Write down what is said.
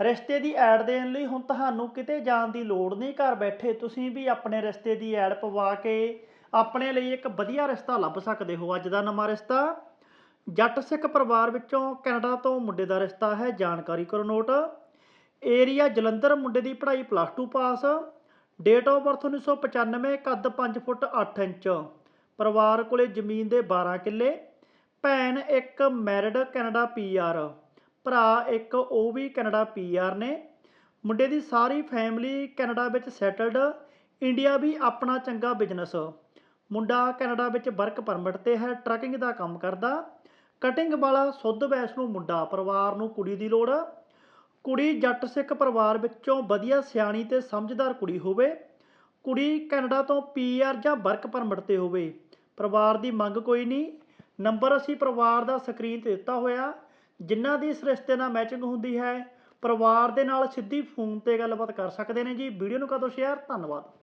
ਰਿਸ਼ਤੇ ਦੀ ਐਡ ਦੇਣ ਲਈ ਹੁਣ ਤੁਹਾਨੂੰ ਕਿਤੇ ਜਾਣ ਦੀ ਲੋੜ ਨਹੀਂ, ਘਰ ਬੈਠੇ ਤੁਸੀਂ ਵੀ ਆਪਣੇ ਰਿਸ਼ਤੇ ਦੀ ਐਡ ਪਵਾ ਕੇ ਆਪਣੇ ਲਈ ਇੱਕ ਵਧੀਆ ਰਿਸ਼ਤਾ ਲੱਭ ਸਕਦੇ ਹੋ। ਅੱਜ ਦਾ ਨਵਾਂ ਰਿਸ਼ਤਾ ਜੱਟ ਸਿੱਖ ਪਰਿਵਾਰ ਵਿੱਚੋਂ ਕੈਨੇਡਾ ਤੋਂ ਮੁੰਡੇ ਦਾ ਰਿਸ਼ਤਾ ਹੈ, ਜਾਣਕਾਰੀ ਕਰੋ ਨੋਟ। ਏਰੀਆ ਜਲੰਧਰ, ਮੁੰਡੇ ਦੀ ਪੜ੍ਹਾਈ plus 2 pass. Date of birth 1995 ਕੱਦ 5 ਫੁੱਟ 8 ਇੰਚ। ਪਰਿਵਾਰ ਕੋਲੇ ਜ਼ਮੀਨ ਦੇ 12 ਕਿੱਲੇ। ਭੈਣ ਇੱਕ ਮੈਰਿਡ ਕੈਨੇਡਾ ਪੀਆਰ ਭਰਾ ਇੱਕ, ਉਹ ਵੀ ਕੈਨੇਡਾ ਪੀਆਰ ਨੇ। ਮੁੰਡੇ ਦੀ ਸਾਰੀ ਫੈਮਿਲੀ ਕੈਨੇਡਾ ਵਿੱਚ ਸੈਟਲਡ, ਇੰਡੀਆ ਵੀ ਆਪਣਾ ਚੰਗਾ ਬਿਜ਼ਨਸ। ਮੁੰਡਾ ਕੈਨੇਡਾ ਵਿੱਚ ਵਰਕ ਪਰਮਿਟ ਤੇ ਹੈ, ਟਰੱਕਿੰਗ ਦਾ ਕੰਮ ਕਰਦਾ। ਕਟਿੰਗ ਵਾਲਾ ਸੁੱਧ ਵੈਸ ਨੂੰ ਮੁੰਡਾ, ਪਰਿਵਾਰ ਨੂੰ ਕੁੜੀ ਦੀ ਲੋੜ। ਕੁੜੀ ਜੱਟ ਸਿੱਖ ਪਰਿਵਾਰ ਵਿੱਚੋਂ ਵਧੀਆ ਸਿਆਣੀ ਤੇ ਸਮਝਦਾਰ ਕੁੜੀ ਹੋਵੇ। ਕੁੜੀ ਕੈਨੇਡਾ ਤੋਂ ਪੀਆਰ ਜਾਂ ਵਰਕ ਪਰਮਿਟ ਤੇ ਹੋਵੇ। ਪਰਿਵਾਰ ਦੀ ਮੰਗ ਕੋਈ ਨਹੀਂ। ਨੰਬਰ ਅਸੀਂ ਪਰਿਵਾਰ ਦਾ ਸਕਰੀਨ ਤੇ ਦਿੱਤਾ ਹੋਇਆ। ਜਿਨ੍ਹਾਂ ਦੀ ਇਸ ਰਿਸ਼ਤੇ ਨਾਲ ਮੈਚਿੰਗ ਹੁੰਦੀ ਹੈ, ਪਰਿਵਾਰ ਦੇ ਨਾਲ ਸਿੱਧੀ ਫੋਨ ਤੇ ਗੱਲਬਾਤ ਕਰ ਸਕਦੇ ਨੇ ਜੀ। ਵੀਡੀਓ ਨੂੰ ਕਦੋਂ ਸ਼ੇਅਰ ਧੰਨਵਾਦ।